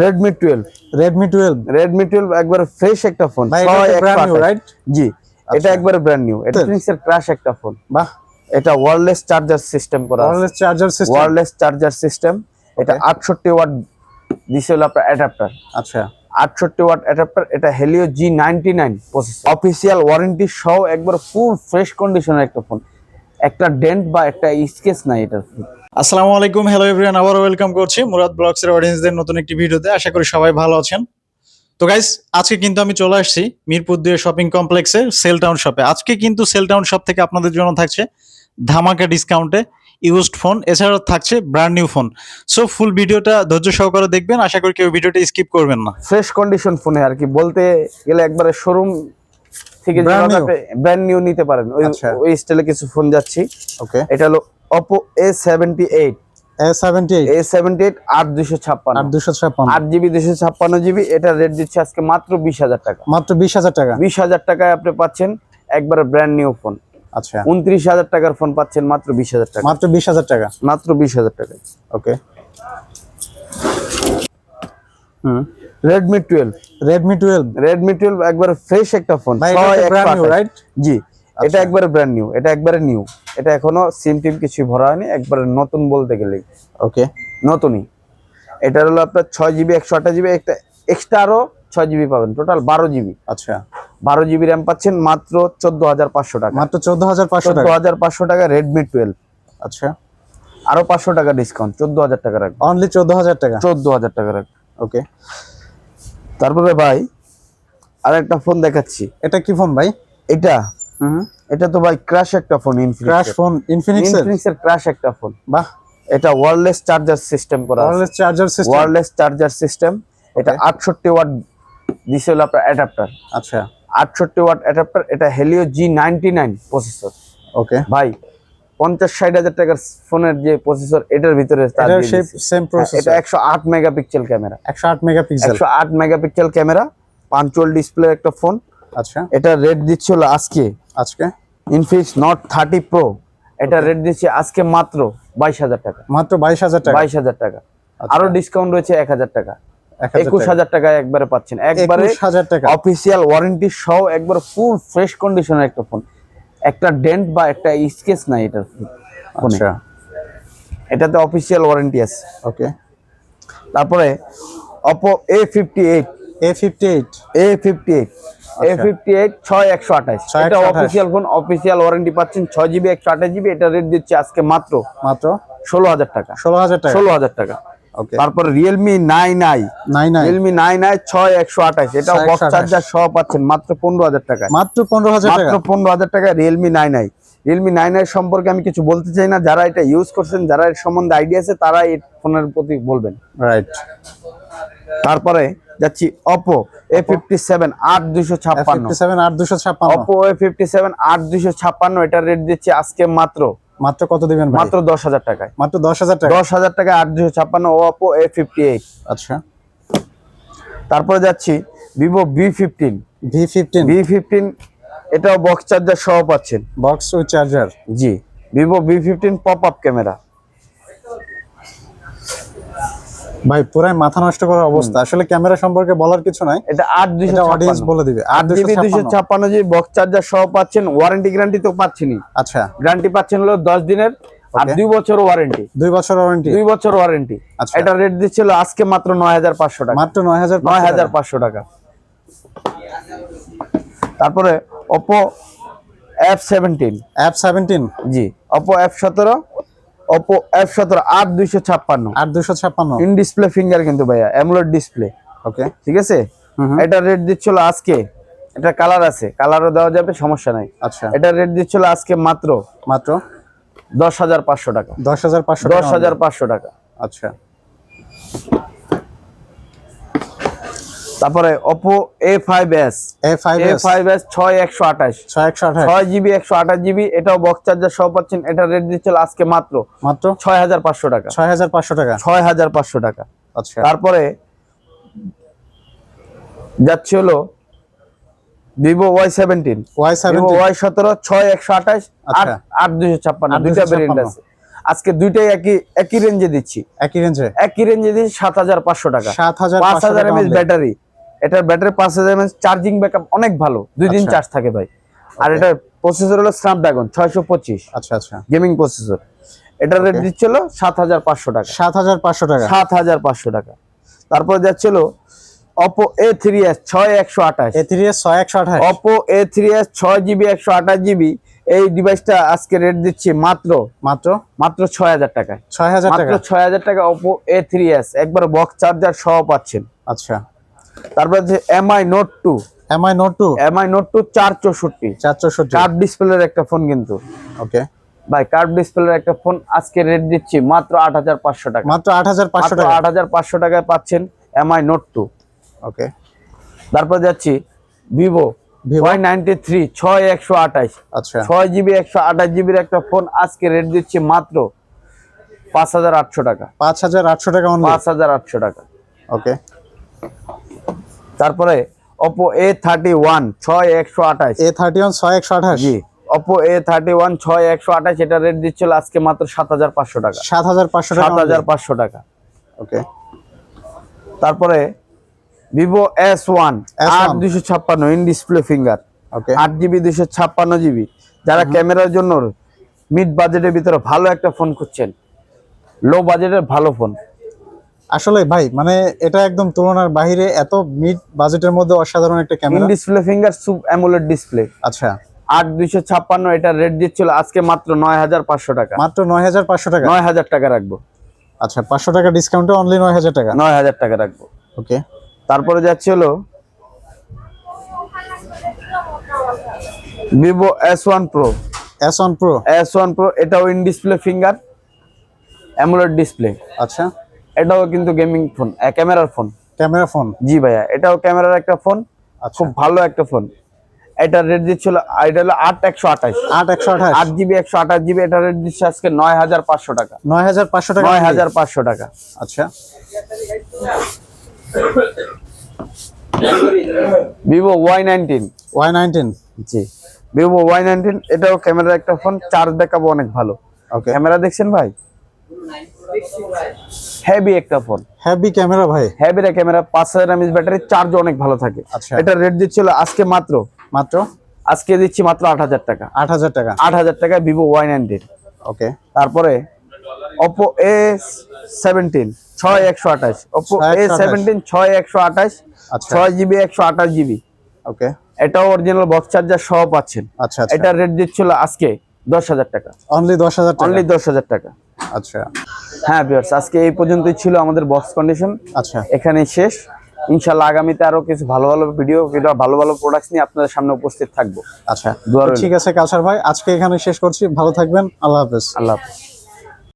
Redmi twelve Redmi twelve Redmi twelve একবার fresh একটা phone right জি এটা। একবারে ব্র্যান্ড নিউ এটা ফিনিক্সের ক্রাশ একটা ফোন বাহ। এটা ওয়্যারলেস চার্জার সিস্টেম করা wireless charger system wireless charger system এটা Okay. আটষট্টি ওয়াট দিছে হলো আপনার অ্যাডাপ্টার আচ্ছা। আটষট্টি ওয়াট অ্যাডাপ্টার এটা Helio G ninety nine processor official warranty সহ একবার ফুল ফ্রেশ কন্ডিশনের একটা ফোন একটা ডেন্ট বা একটা স্কেচ নাই এটার। আসসালামু আলাইকুম হ্যালো এভরিওয়ান আবার ওয়েলকাম করছি মুরাদ ব্লগস এর অডিয়েন্সদের নতুন একটি ভিডিওতে। আশা করি সবাই ভালো আছেন। তো গাইস আজকে কিন্তু আমি চলে আসছি মিরপুর দুই শপিং কমপ্লেক্সে সেল টাউন শপে আজকে কিন্তু সেল টাউন শপ থেকে আপনাদের জন্য থাকছে ধামাকা ডিসকাউন্টে ইউজড ফোন এছাড়াও থাকছে brand new phone so full ভিডিওটা ধৈর্য সহকারে দেখবেন আশা করি কেউ ভিডিওটা স্কিপ করবেন না। ফ্রেশ কন্ডিশন ফোনে আর কি বলতে গেলে একবারে শোরুম থেকে ব্র্যান্ড নিউ নিতে পারেন। ওই আচ্ছা। ওই স্টাইলে কিছু ফোন যাচ্ছি। ওকে এটা হলো Oppo A seventy eight A seventy eight A seventy eight আট দুশো ছাপ্পান্ন। আট দুশো ছাপ্পান্ন। আট জিবি দুশো ছাপ্পান্ন জিবি এটা রেট দিচ্ছে আজকে মাত্র বিশ হাজার টাকা। মাত্র বিশ হাজার টাকা। বিশ হাজার টাকায় আপনি পাচ্ছেন একবারে ব্র্যান্ড নিউ ফোন আচ্ছা। উনত্রিশ হাজার টাকার ফোন পাচ্ছেন মাত্র বিশ হাজার টাকা। মাত্র বিশ হাজার টাকা। মাত্র বিশ হাজার টাকায়। Okay hmm. Redmi twelve Redmi twelve Redmi twelve একবারে ফ্রেশ একটা ফোন রাইট জি। এটা আচ্ছা। একবারে ব্র্যান্ড নিউ এটা একবারে নিউ এটা এখনও সিম টিম কিছু ভরা হয়নি একবারে নতুন বলতে গেলেই। ওকে নতুনই। এটা হলো আপনার ছয় জিবি একশো আঠাশ জিবি একটা এক্সট্রা আরও ছয় জিবি পাবেন টোটাল বারো জিবি আচ্ছা। বারো জিবি র্যাম পাচ্ছেন মাত্র চোদ্দ হাজার পাঁচশো টাকা। মাত্র চোদ্দ হাজার পাঁচশো চোদ্দ টাকা হাজার পাঁচশো টাকা রেডমি টুয়েলভ আচ্ছা। আরও পাঁচশো টাকা ডিসকাউন্ট চোদ্দ হাজার টাকা রাখবেন। অনলি চোদ্দ হাজার টাকা? চোদ্দ হাজার টাকা রাখবেন। ওকে তারপরে ভাই আর একটা ফোন দেখাচ্ছি। এটা কি ফোন ভাই? এটা এটা তো ভাই ক্রাশ একটা phone crash phone Infinix Infinix এর? ক্রাশ একটা ফোন বাহ। এটা ওয়্যারলেস চার্জার সিস্টেম করা wireless charger system wireless charger system এটা Okay. আটষট্টি ওয়াট দিছে হলো আপনার অ্যাডাপ্টার আচ্ছা। আটষট্টি ওয়াট অ্যাডাপ্টার এটা Helio G ninety nine processor okay ভাই পঞ্চাশ ষাট হাজার টাকার ফোনের যে প্রসেসর এটার ভিতরে তার এটা। সেম হ্যাঁ, প্রসেসর এটা একশো আট মেগাপিক্সেল ক্যামেরা একশো আট মেগাপিক্সেল একশো আট মেগাপিক্সেল ক্যামেরা পাঞ্চুয়াল ডিসপ্লে একটা ফোন আচ্ছা। এটা রেট দিচ্ছে হলো আজকে। আজকে? ইনফিনিক্স নট থার্টি প্রো এটা রেট দিচ্ছে আজকে মাত্র বাইশ হাজার টাকা। মাত্র বাইশ হাজার টাকা? বাইশ হাজার টাকা। আচ্ছা, আরও ডিসকাউন্ট রয়েছে এক হাজার টাকা। হাজার একুশ টাকা। হাজার টাকায় একবারে পাচ্ছেন। একবারে হাজার টাকা। অফিসিয়াল ওয়ারেন্টি সহ একবার ফুল ফ্রেশ কন্ডিশনের একটা ফোন একটা ডেন্ট বা একটা স্কেচ নাই এটার ফোনে আচ্ছা। এটাতে অফিসিয়াল ওয়ারেন্টি আছে। ওকে তারপরে Oppo A fifty eight A fifty eight A fifty eight A fifty eight ছয় একশো আঠাশ। এটা অফিসিয়াল ফোন অফিসিয়াল ওয়ারেন্টি পাচ্ছেন ছয় জিবি একশো আঠাশ জিবি এটা রেট দিচ্ছে আজকে মাত্র মাত্র? ষোলো হাজার টাকা। ষোলো হাজার টাকা। ষোলো হাজার টাকা। তারপরে Realme nine I nine nine Realme nine I ছয় একশো আঠাশ। এটা বক্স চার্জার সহ পাচ্ছেন মাত্র পনেরো হাজার টাকা। মাত্র পনেরো হাজার মাত্র পনেরো হাজার টাকা Realme nine I Realme nine I সম্পর্কে আমি কিছু বলতে চাই না। যারা এটা ইউজ করছেন যারা এর সম্বন্ধে আইডিয়া আছে তারা এই ফোনের প্রতি বলবেন। রাইট তারপরে যাচ্ছি অপো এ ফিফটি সেভেন আট দুশো ছাপ্পান্ন। আট দুশো ছাপ্পান্ন। অপো এ ফিফটি সেভেন আট দুশো ছাপ্পান্ন এটার রেট দিচ্ছে আজকে মাত্র। মাত্র কত দিবেন মাত্র দশ হাজার টাকায়। মাত্র দশ হাজার টাকা। দশ হাজার টাকায় আট দুশো ছাপ্পান্ন অপো এ ফিফটি এইট আচ্ছা। তারপরে যাচ্ছি Vivo V fifteen V fifteen V fifteen এটাও বক্স চার্জার সহ পাচ্ছেন। Box with charger G Vivo V fifteen pop up camera ভাই পুরাই মাথা নষ্ট করার অবস্থা। আসলে ক্যামেরা সম্পর্কে বলার কিছু নাই। এটা আট এটা অডিয়েন্স বলে দিবে। আট দুশো ছাপ্পান্ন। জিবি বক্স চার্জার সহ পাচ্ছেন ওয়ারেন্টি গ্যারান্টি তো পাচ্ছেনি। আচ্ছা। গ্যারান্টি পাচ্ছেন হলো দশ দিনের আর. দুই বছর ওয়ারেন্টি দুই বছর ওয়ারেন্টি দুই বছর ওয়ারেন্টি আচ্ছা। এটা রেট দিচ্ছিল আজকে মাত্র নয় হাজার পাঁচশো টাকা। মাত্র নয় হাজার নয় হাজার পাঁচশো টাকা। তারপরে Oppo F seventeen app seventeen জি ওপো এফ সতেরো। ওপো এফ সতেরো আট দুইশো ছাপ্পান্ন। আট দুশো ছাপ্পান্ন। ইন ডিসপ্লে ফিঙ্গার কিন্তু ভাইয়া অ্যামুলেট ডিসপ্লে ওকে ঠিক আছে। এটা রেট দিচ্ছিল আজকে এটা কালার আছে কালারও দেওয়া যাবে সমস্যা নাই। আচ্ছা। এটা রেট দিচ্ছিল আজকে মাত্র মাত্র? দশ হাজার পাঁচশো টাকা। দশ হাজার পাঁচশো দশ হাজার পাঁচশো টাকা। আচ্ছা তারপরে Oppo A five S A five A five S ছয় একশো আঠাশ। ছয় একশো আঠাশ। ছয় জিবি একশো আঠাশ জিবি এটাও বক্স চার্জার সহ পাচ্ছেন। এটা রেট দিচ্ছিল আজকে মাত্র মাত্র? ছয় হাজার পাঁচশো টাকা। ছয় হাজার পাঁচশো টাকা। ছয় হাজার পাঁচশো টাকা। আচ্ছা। তারপরে যাচ্ছে হলো Vivo Y seventeen Y Vivo seventy Y সতেরো ছয় একশো আঠাশ আট আচ্ছা। আট দুশো ছাপ্পান্ন দুইটা ভেরিয়েন্ট আছে। আজকে দুইটাই একই একই রেঞ্জে দিচ্ছি। একই রেঞ্জে একই রেঞ্জে দিচ্ছি সাত হাজার পাঁচশো টাকা। সাত হাজার পাঁচ হাজার এমএস। ব্যাটারি এটার ব্যাটারি পাঁচ হাজার এমএস চার্জিং ব্যাকআপ অনেক ভালো। দুই দিন আচ্ছা। চার্জ থাকে ভাই। আর এটার প্রসেসর হলো স্ন্যাপড্রাগন ছয়শো পঁচিশ। আচ্ছা আচ্ছা। গেমিং প্রসেসর এটার রেট. দিচ্ছিল সাত হাজার পাঁচশো টাকা। সাত হাজার পাঁচশো টাকা। সাত হাজার পাঁচশো টাকা। তারপর যাচ্ছিল অপো এ থ্রি এস ছয় একশো আঠাশ। এ থ্রি এস ছয় একশো আঠাশ। অপো এ থ্রি এস ছয় জিবি একশো আঠাশ জিবি। এই ডিভাইসটা আজকে রেট দিচ্ছি মাত্র মাত্র? মাত্র ছয় হাজার টাকায়। ছয় হাজার মাত্র টাকা। ছয় হাজার টাকা ওপো এ থ্রি এস একবার বক্স চার্জার সহ পাচ্ছেন। আচ্ছা। তারপর যে Mi Note two Mi Note two Mi Note two চার চৌষট্টি চার চৌষট্টি কার্ভ ডিসপ্লের একটা ফোন কিন্তু। ওকে ভাই কার্ভ ডিসপ্লের একটা ফোন আজকে রেট দিচ্ছি মাত্র আট হাজার পাঁচশো টাকা। মাত্র আট হাজার পাঁচশো টাকা। আট হাজার পাঁচশো টাকায় পাচ্ছেন এমআই নোট টু ওকে তারপর যাচ্ছি Vivo Vivo? Y ninety three ছয় একশো আঠাশ। আচ্ছা। ছয় জিবি একশো আঠাশ জিবির একটা ফোন আজকে রেট দিচ্ছি মাত্র পাঁচ হাজার আটশো টাকা। পাঁচ হাজার আটশো টাকা পাঁচ হাজার আটশো টাকা। ওকে তারপরে ওপো এ থার্টি ওয়ান ছয় একশো আঠাশ। এ থার্টি ওয়ান ছয় একশো আঠাশ। জি অপো এ থার্টি ওয়ান ছয় একশো আঠাশ এটা রেট দিচ্ছিল আজকে মাত্র সাত হাজার পাঁচশো টাকা। সাত হাজার পাঁচশো সাত হাজার পাঁচশো টাকা। ওকে তারপরে ভিভো এস ওয়ান আট দুশো ছাপ্পান্ন ইন ডিসপ্লে ফিঙ্গার ওকে আট জিবি দুশো ছাপ্পান্ন জিবি যারা ক্যামেরার জন্য মিড বাজেটের ভিতরে ভালো একটা ফোন খুঁজছেন লো বাজেটের ভালো ফোন আসলে ভাই মানে এটা একদম তুলনার বাইরে এত মিড বাজেটের মধ্যে অসাধারণ একটা camera display finger soup AMOLED display আচ্ছা। আট দুইশো ছাপ্পান্ন এটা রেট দিচ্ছিল আজকে মাত্র নয় হাজার পাঁচশো টাকা। মাত্র নয় হাজার পাঁচশো টাকা? নয় হাজার টাকা রাখব। আচ্ছা পাঁচশো টাকা ডিসকাউন্টে অনলি নয় হাজার টাকা? নয় হাজার টাকা রাখব। ওকে। তারপরে যাচ্ছে হলো Vivo S one Pro S one Pro S one Pro এটাও in display finger AMOLED display আচ্ছা। এটাও কিন্তু গেমিং ফোন ক্যামেরার ফোন ক্যামেরা ফোন জি ভাইয়া এটাও ক্যামেরার একটা ফোন আচ্ছা। খুব ভালো একটা ফোন এটা রেট দিচ্ছিল এটা হলো আট একশো আঠাশ। আট একশো আঠাশ? আট জিবি একশো আঠাশ জিবি এটা রেট দিচ্ছে আজকে নয় হাজার পাঁচশো টাকা। নয় হাজার পাঁচশো টাকা নয়? হাজার পাঁচশো টাকা। আচ্ছা। Vivo Y nineteen Y nineteen জি। ভিভো ওয়াই নাইনটিন এটাও ক্যামেরার একটা ফোন চার্জ ব্যাকআপ অনেক ভালো। ওকে ক্যামেরা দেখছেন ভাই? হেভি একটা ফোন হ্যাভি ক্যামেরা ভাই। হেভি রে ক্যামেরা পাঁচ হাজার এমএস ব্যাটারি চার্জ অনেক ভালো থাকে। আচ্ছা। এটা রেট দিচ্ছিল আজকে মাত্র। মাত্র? আজকে দিচ্ছি মাত্র আট হাজার টাকা। আট হাজার টাকা। আট হাজার টাকা ভিভো ওয়াই নাইনটিন ওকে। তারপরে ওপো এ সেভেন্টিন ছয় একশো আঠাশ। ওপো এ 128 ছয় একশো আঠাশ আচ্ছা। ছয় জিবি একশো আঠাশ জিবি ওকে। এটাও অরিজিনাল বক্স চার্জার সহ পাচ্ছেন। আচ্ছা আচ্ছা। এটার রেট দিচ্ছিল আজকে দশ হাজার টাকা। অনলি দশ হাজার টাকা। অনলি দশ হাজার টাকা। আচ্ছা। হ্যাঁ ভিউয়ার্স আজকে এই পর্যন্তই ছিল আমাদের বক্স কন্ডিশন আচ্ছা। এখানেই শেষ। ইনশাল্লাহ আগামীতে আরও কিছু ভালো ভালো ভিডিও ভালো ভালো প্রোডাক্টস নিয়ে আপনাদের সামনে উপস্থিত থাকব। আচ্ছা। ঠিক আছে কালসার ভাই আজকে এখানে শেষ করছি। ভালো থাকবেন। আল্লাহ হাফেজ। আল্লাহ হাফেজ।